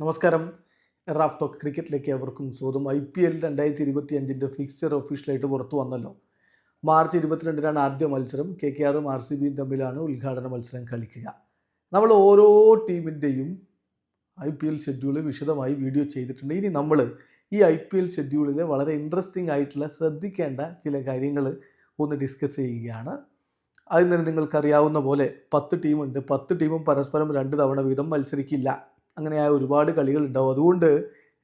നമസ്കാരം. Raf talk ക്രിക്കറ്റിലേക്ക് അവർക്കും സ്വാഗതം. ഐ പി എൽ രണ്ടായിരത്തി ഇരുപത്തി അഞ്ചിന്റെ ഫിക്സർ ഒഫീഷ്യലായിട്ട് പുറത്തു വന്നല്ലോ. മാർച്ച് ഇരുപത്തിരണ്ടിനാണ് ആദ്യ മത്സരം. കെ കെ ആറും ആർ സി ബിയും തമ്മിലാണ് ഉദ്ഘാടന മത്സരം കളിക്കുക. നമ്മൾ ഓരോ ടീമിന്റെയും ഐ പി എൽ ഷെഡ്യൂൾ വിശദമായി വീഡിയോ ചെയ്തിട്ടുണ്ട്. ഇനി നമ്മൾ ഈ ഐ പി എൽ ഷെഡ്യൂളിലെ വളരെ ഇൻട്രസ്റ്റിംഗ് ആയിട്ടുള്ള ശ്രദ്ധിക്കേണ്ട ചില കാര്യങ്ങൾ ഒന്ന് ഡിസ്കസ് ചെയ്യുകയാണ്. അതിൽ നിന്ന് നിങ്ങൾക്കറിയാവുന്ന പോലെ പത്ത് ടീമുണ്ട് പത്ത് ടീമും പരസ്പരം രണ്ട് തവണ വീതം മത്സരിക്കില്ല. അങ്ങനെയായ ഒരുപാട് കളികൾ ഉണ്ടാവും. അതുകൊണ്ട്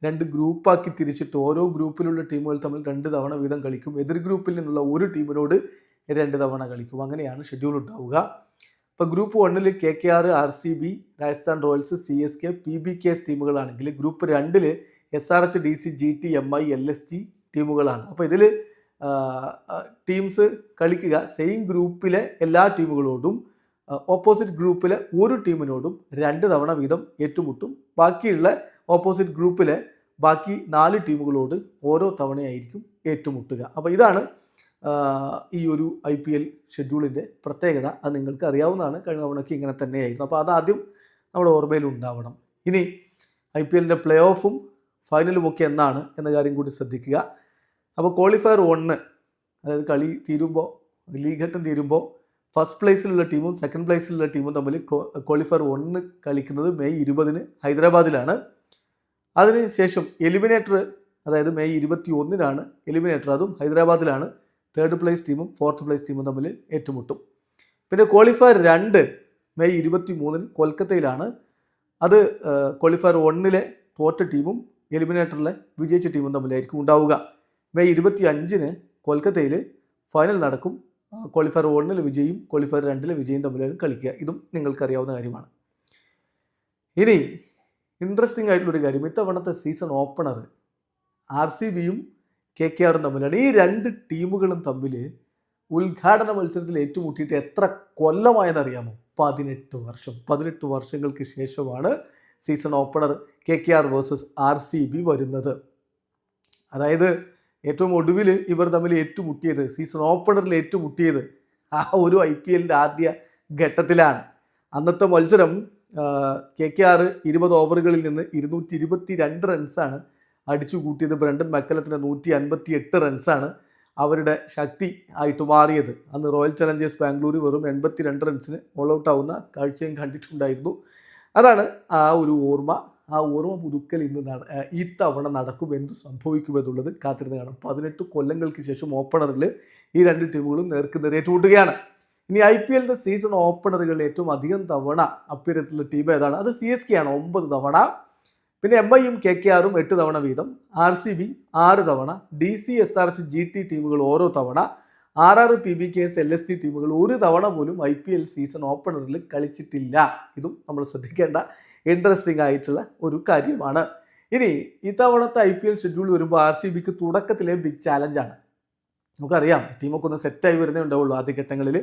രണ്ട് ഗ്രൂപ്പാക്കി തിരിച്ചിട്ട് ഓരോ ഗ്രൂപ്പിലുള്ള ടീമുകൾ തമ്മിൽ രണ്ട് തവണ വീതം കളിക്കും. എതിർ ഗ്രൂപ്പിൽ നിന്നുള്ള ഒരു ടീമിനോട് രണ്ട് തവണ കളിക്കും. അങ്ങനെയാണ് ഷെഡ്യൂൾ ഉണ്ടാവുക. ഇപ്പോൾ ഗ്രൂപ്പ് വണ്ണിൽ K K R R C B Rajasthan Royals C S K P B K S ടീമുകളാണെങ്കിൽ group രണ്ടിൽ S R H D C G T M I L S T ടീമുകളാണ് അപ്പോൾ ഇതിൽ ടീംസ് കളിക്കുക. Same ഗ്രൂപ്പിലെ എല്ലാ ടീമുകളോടും opposite ഗ്രൂപ്പിലെ ഒരു ടീമിനോടും രണ്ട് തവണ വീതം ഏറ്റുമുട്ടും. ബാക്കിയുള്ള ഓപ്പോസിറ്റ് ഗ്രൂപ്പിലെ ബാക്കി നാല് ടീമുകളോട് ഓരോ തവണയായിരിക്കും ഏറ്റുമുട്ടുക. അപ്പോൾ ഇതാണ് ഈ ഒരു ഐ പി എൽ ഷെഡ്യൂളിന്റെ പ്രത്യേകത. അത് നിങ്ങൾക്ക് അറിയാവുന്നതാണ്. കഴിഞ്ഞ തവണയ്ക്ക് ഇങ്ങനെ തന്നെയായിരുന്നു. അപ്പോൾ അതാദ്യം നമ്മുടെ ഓർമ്മയിൽ ഉണ്ടാവണം. ഇനി ഐ പി എല്ലിന്റെ പ്ലേ ഓഫും ഫൈനലും ഒക്കെ എന്നാണ് എന്ന കാര്യം കൂടി ശ്രദ്ധിക്കുക. അപ്പോൾ ക്വാളിഫയർ ഒന്ന് അതായത് കളി തീരുമ്പോൾ ലീഗ് ഘട്ടം തീരുമ്പോൾ ഫസ്റ്റ് പ്ലേസിലുള്ള ടീമും സെക്കൻഡ് പ്ലേസിലുള്ള ടീമും തമ്മിൽ ക്വാളിഫയർ ഒന്ന് കളിക്കുന്നത് മെയ് ഇരുപതിന് ഹൈദരാബാദിലാണ്. അതിനുശേഷം എലിമിനേറ്റർ അതായത് മെയ് ഇരുപത്തി ഒന്നിനാണ് എലിമിനേറ്റർ അതും ഹൈദരാബാദിലാണ്. തേർഡ് പ്ലേസ് ടീമും ഫോർത്ത് പ്ലേസ് ടീമും തമ്മിൽ ഏറ്റുമുട്ടും. പിന്നെ ക്വാളിഫയർ രണ്ട് മെയ് ഇരുപത്തി മൂന്നിന് കൊൽക്കത്തയിലാണ്. അത് ക്വാളിഫയർ ഒന്നിലെ തോറ്റ ടീമും എലിമിനേറ്ററിലെ വിജയിച്ച ടീമും തമ്മിലായിരിക്കും ഉണ്ടാവുക. മെയ് ഇരുപത്തി അഞ്ചിന് കൊൽക്കത്തയിൽ ഫൈനൽ നടക്കും. ക്വാളിഫയർ വണ്ണിൽ വിജയും ക്വാളിഫയർ രണ്ടിൽ വിജയും തമ്മിലാണ് കളിക്കുക. ഇതും നിങ്ങൾക്കറിയാവുന്ന കാര്യമാണ്. ഇനി ഇൻട്രസ്റ്റിംഗ് ആയിട്ടുള്ളൊരു കാര്യം. ഇത്തവണത്തെ സീസൺ ഓപ്പണർ ആർ സി ബിയും കെ കെ ആറും തമ്മിലാണ്. ഈ രണ്ട് ടീമുകളും തമ്മിൽ ഉദ്ഘാടന മത്സരത്തിൽ ഏറ്റുമുട്ടിയിട്ട് എത്ര കൊല്ലമായെന്നറിയാമോ പതിനെട്ട് വർഷം. പതിനെട്ട് വർഷങ്ങൾക്ക് ശേഷമാണ് season opener K K R versus R C B വരുന്നത്. അതായത് ഏറ്റവും ഒടുവിൽ ഇവർ തമ്മിൽ ഏറ്റുമുട്ടിയത് സീസൺ ഓപ്പണറിൽ ഏറ്റുമുട്ടിയത് ആ ഒരു ഐ പി എല്ലിന്റെ ആദ്യ ഘട്ടത്തിലാണ്. അന്നത്തെ മത്സരം കെ കെ ആർ ഇരുപത് ഓവറുകളിൽ നിന്ന് ഇരുന്നൂറ്റി ഇരുപത്തി രണ്ട് റൺസാണ് അടിച്ചു കൂട്ടിയത്. ബ്രണ്ടൻ മക്കലത്തിന് നൂറ്റി അൻപത്തി എട്ട് റൺസാണ് അവരുടെ ശക്തി ആയിട്ട് മാറിയത്. അന്ന് റോയൽ ചലഞ്ചേഴ്സ് ബാംഗ്ലൂർ വെറും എൺപത്തി രണ്ട് റൺസിന് ഓൾ ഔട്ട് ആവുന്ന കാഴ്ചയും കണ്ടിട്ടുണ്ടായിരുന്നു. അതാണ് ആ ഒരു ഓർമ്മ. ആ ഓർമ്മ പുതുക്കൽ ഇന്ന് ഈ തവണ നടക്കും എന്ത് സംഭവിക്കുമെന്നുള്ളത് കാത്തിരുന്ന് കാണാം. പതിനെട്ട് കൊല്ലങ്ങൾക്ക് ശേഷം ഓപ്പണറിൽ ഈ രണ്ട് ടീമുകളും നേർക്ക് നിറയേറ്റുമുട്ടുകയാണ് ഇനി ഐ പി എല്ലിന്റെ സീസൺ ഓപ്പണറുകളിൽ ഏറ്റവും അധികം തവണ അപ്പീരത്തിലുള്ള ടീം ഏതാണ്? അത് സി എസ് കെ ആണ്. ഒമ്പത് തവണ. പിന്നെ എം ഐയും കെ കെ ആറും എട്ട് തവണ വീതം. ആർ സി ബി ആറ് തവണ. D C S R H G T ടീമുകൾ ഓരോ തവണ. R R P B K S L S T ടീമുകൾ ഒരു തവണ പോലും ഐ പി എൽ സീസൺ ഓപ്പണറിൽ കളിച്ചിട്ടില്ല. ഇതും നമ്മൾ ശ്രദ്ധിക്കേണ്ട ഇൻട്രസ്റ്റിംഗ് ആയിട്ടുള്ള ഒരു കാര്യമാണ്. ഇനി ഇത്തവണത്തെ ഐ പി എൽ ഷെഡ്യൂൾ വരുമ്പോൾ ആർ സി ബിക്ക് തുടക്കത്തിലെ ബിഗ് ചാലഞ്ചാണ് നമുക്കറിയാം ടീമൊക്കെ ഒന്ന് സെറ്റായി വരുന്നേ ഉണ്ടാവുള്ളൂ ആദ്യ ഘട്ടങ്ങളിൽ.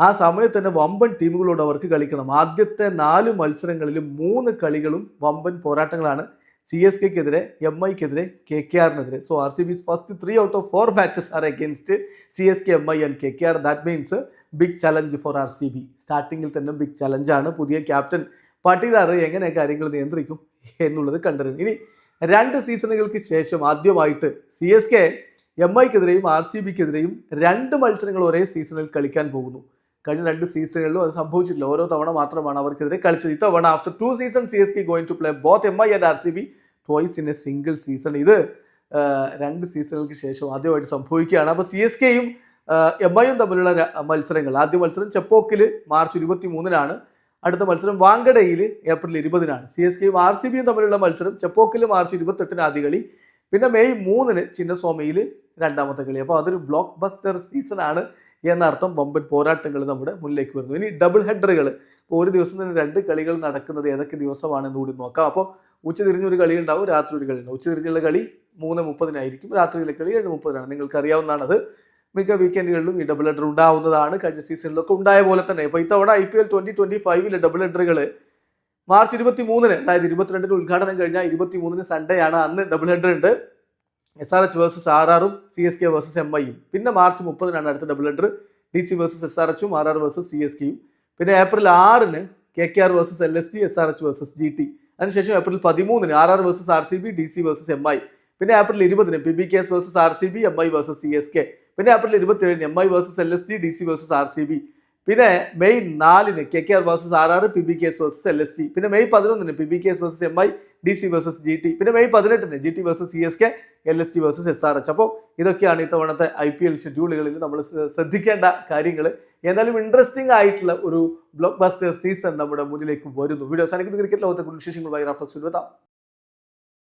ആ സമയത്ത് തന്നെ വമ്പൻ ടീമുകളോട് അവർക്ക് കളിക്കണം. ആദ്യത്തെ നാല് മത്സരങ്ങളിൽ മൂന്ന് കളികളും വമ്പൻ പോരാട്ടങ്ങളാണ്. സി എസ് കെക്കെതിരെ എം ഐക്കെതിരെ K K ആറിനെതിരെ so R C B's first three out of four matches are against C S K M I and K K R that means big challenge for R C B സ്റ്റാർട്ടിങ്ങിൽ തന്നെ big ചലഞ്ചാണ് പുതിയ captain Patidar എങ്ങനെ കാര്യങ്ങൾ നിയന്ത്രിക്കും എന്നുള്ളത് കണ്ടറിയും ഇനി രണ്ട് സീസണുകൾക്ക് ശേഷം ആദ്യമായിട്ട് സി എസ് കെ എം ഐക്കെതിരെയും ആർ സി ബിക്കെതിരെയും രണ്ട് മത്സരങ്ങൾ ഒരേ സീസണിൽ കളിക്കാൻ പോകുന്നു. കഴിഞ്ഞ രണ്ട് സീസണുകളിലും അത് സംഭവിച്ചിട്ടില്ല. ഓരോ തവണ മാത്രമാണ് അവർക്കെതിരെ കളിച്ചത്. ഇത്തവണ after two season C S K going to play both M I and R C B twice in a single season ഇത് രണ്ട് സീസണുകൾക്ക് ശേഷം ആദ്യമായിട്ട് സംഭവിക്കുകയാണ്. അപ്പോൾ സി എസ് കെയും എം ഐയും തമ്മിലുള്ള മത്സരങ്ങൾ. ആദ്യ മത്സരം ചെപ്പോക്കിൽ മാർച്ച് ഇരുപത്തി മൂന്നിനാണ് അടുത്ത മത്സരം വാങ്കഡയിൽ ഏപ്രിൽ ഇരുപതിനാണ്. സി എസ് കെയും ആർ സി ബിയും തമ്മിലുള്ള മത്സരം ചെപ്പോക്കിൽ മാർച്ച് ഇരുപത്തെട്ടിന് ആദ്യ കളി പിന്നെ മെയ് മൂന്നിന് ചിന്നസ്വാമിയിൽ രണ്ടാമത്തെ കളി. അപ്പോൾ അതൊരു ബ്ലോക്ക് ബസ്റ്റർ സീസണാണ് എന്നർത്ഥം വമ്പൻ പോരാട്ടങ്ങൾ നമ്മുടെ മുന്നിലേക്ക് വരുന്നു. ഇനി ഡബിൾ ഹെഡറുകൾ ഇപ്പോൾ ഒരു ദിവസം തന്നെ രണ്ട് കളികൾ നടക്കുന്നത് ഏതൊക്കെ ദിവസമാണെന്ന് കൂടി നോക്കാം. അപ്പോൾ ഉച്ച തിരിഞ്ഞൊരു കളി ഉണ്ടാവും രാത്രി ഒരു കളി ഉണ്ടാവും. ഉച്ച തിരിഞ്ഞുള്ള കളി മൂന്ന് മുപ്പതിനായിരിക്കും. രാത്രിയിലെ കളി ഏഴ് മുപ്പതിനാണ്. നിങ്ങൾക്ക് അറിയാവുന്നതാണ് അത് മിക്ക വീക്കെൻഡുകളിലും ഈ ഡബിൾ ഹെഡർ ഉണ്ടാവുന്നതാണ്. കഴിഞ്ഞ സീസണിലൊക്കെ ഉണ്ടായ പോലെ തന്നെ. ഇപ്പോൾ ഇത്തവണ I P L twenty twenty ഫൈവിലെ double ഹെഡറുകൾ മാർച്ച് ഇരുപത്തി മൂന്നിന് അതായത് ഇരുപത്തിരണ്ടിന് ഉദ്ഘാടനം കഴിഞ്ഞാൽ ഇരുപത്തി മൂന്നിന് സൺഡേ ആണ് അന്ന് ഡബിൾ ഹെഡർ ഉണ്ട് S R H versus R ആറും C S K versus M ഐയും പിന്നെ മാർച്ച് മുപ്പതിനാണ് അടുത്ത double header D C versus S R എച്ചും R R versus C S കെയും പിന്നെ ഏപ്രിൽ ആറിന് K K R versus L S T S R H versus G T അതിനുശേഷം April പതിമൂന്നിന് R R versus R C B D C versus M I പിന്നെ April ഇരുപതിന് P B K S versus R C B M I versus C S K പിന്നെ April ഇരുപത്തിയേഴിന് M I versus L S D D C versus R C B പിന്നെ May നാലിന് K K R versus R R P B K S versus L S C പിന്നെ May പതിനൊന്നിന് P B K S versus M I D C versus G T പിന്നെ May പതിനെട്ടിന് G T versus C S K L S T versus S R H അപ്പോൾ ഇതൊക്കെയാണ് ഇത്തവണത്തെ I P L ഷെഡ്യൂളുകളിൽ നമ്മൾ ശ്രദ്ധിക്കേണ്ട കാര്യങ്ങൾ എന്തായാലും ഇൻട്രസ്റ്റിംഗ് ആയിട്ടുള്ള ഒരു ബ്ലോക്ക് ബസ്റ്റർ സീസൺ നമ്മുടെ മുന്നിലേക്ക് വരുന്നു. വീഡിയോ സാധിക്കുന്ന ക്രിക്കറ്റ് ലോകത്തെ കുറിച്ച് വിശേഷങ്ങളുമായി റാഫ്റ്റോക്സ് എത്താം